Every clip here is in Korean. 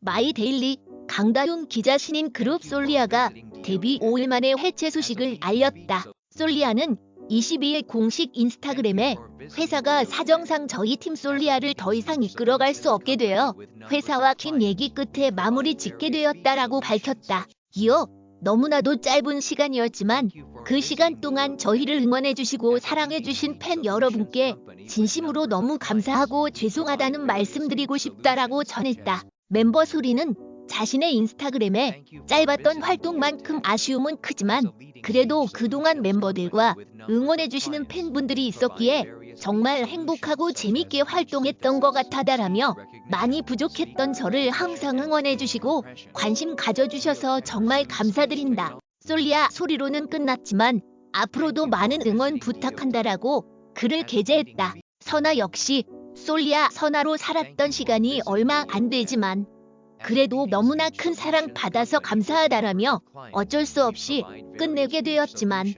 마이데일리 강다윤 기자 신인 그룹 솔리아가 데뷔 5일 만에 해체 소식을 알렸다. 솔리아는 22일 공식 인스타그램에 회사가 사정상 저희 팀 솔리아를 더 이상 이끌어갈 수 없게 되어 회사와 긴 얘기 끝에 마무리 짓게 되었다라고 밝혔다. 이어 너무나도 짧은 시간이었지만 그 시간 동안 저희를 응원해주시고 사랑해주신 팬 여러분께 진심으로 너무 감사하고 죄송하다는 말씀드리고 싶다라고 전했다. 멤버 소리는 자신의 인스타그램에 짧았던 활동만큼 아쉬움은 크지만 그래도 그동안 멤버들과 응원해주시는 팬분들이 있었기에 정말 행복하고 재밌게 활동했던 것 같아다라며 많이 부족했던 저를 항상 응원해주시고 관심 가져주셔서 정말 감사드린다. 솔리아 소리로는 끝났지만 앞으로도 많은 응원 부탁한다라고 글을 게재했다. 선아 역시 솔리아 선아로 살았던 시간이 얼마 안 되지만 그래도 너무나 큰 사랑 받아서 감사하다라며 어쩔 수 없이 끝내게 되었지만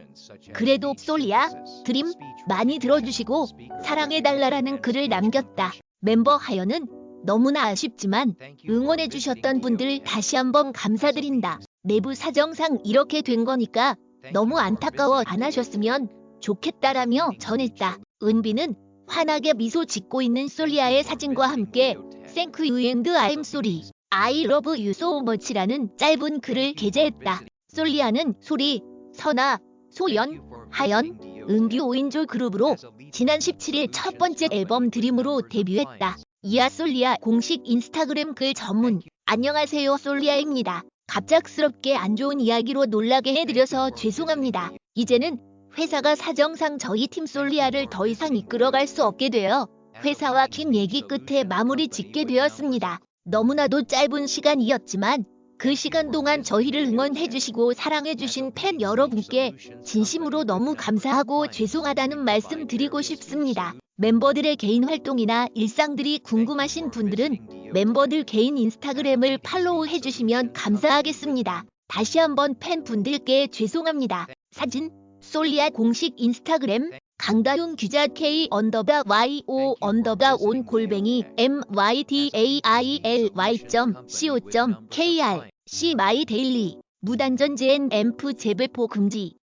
그래도 솔리아 드림 많이 들어주시고 사랑해달라라는 글을 남겼다. 멤버 하연은 너무나 아쉽지만 응원해주셨던 분들 다시 한번 감사드린다. 내부 사정상 이렇게 된 거니까 너무 안타까워 안 하셨으면 좋겠다라며 전했다. 은비는 환하게 미소 짓고 있는 솔리아의 사진과 함께 Thank you and I'm sorry. I love you so much라는 짧은 글을 게재했다. 솔리아는 소리, 선아, 소연, 하연, 은비 5인조 그룹으로 지난 17일 첫 번째 앨범 드림으로 데뷔했다. 이아 솔리아 공식 인스타그램 글 전문 안녕하세요 솔리아입니다. 갑작스럽게 안 좋은 이야기로 놀라게 해드려서 죄송합니다. 이제는 회사가 사정상 저희 팀 솔리아를 더 이상 이끌어갈 수 없게 되어 회사와 긴 얘기 끝에 마무리 짓게 되었습니다. 너무나도 짧은 시간이었지만 그 시간 동안 저희를 응원해주시고 사랑해주신 팬 여러분께 진심으로 너무 감사하고 죄송하다는 말씀 드리고 싶습니다. 멤버들의 개인 활동이나 일상들이 궁금하신 분들은 멤버들 개인 인스타그램을 팔로우 해주시면 감사하겠습니다. 다시 한번 팬분들께 죄송합니다. 사진 솔리아 공식 인스타그램 강다윤 기자 K 언더바 Y O 언더바 온 골뱅이 M Y D A I L Y C O K R C 마이 데일리 무단전 제엔 앰프 재배포 금지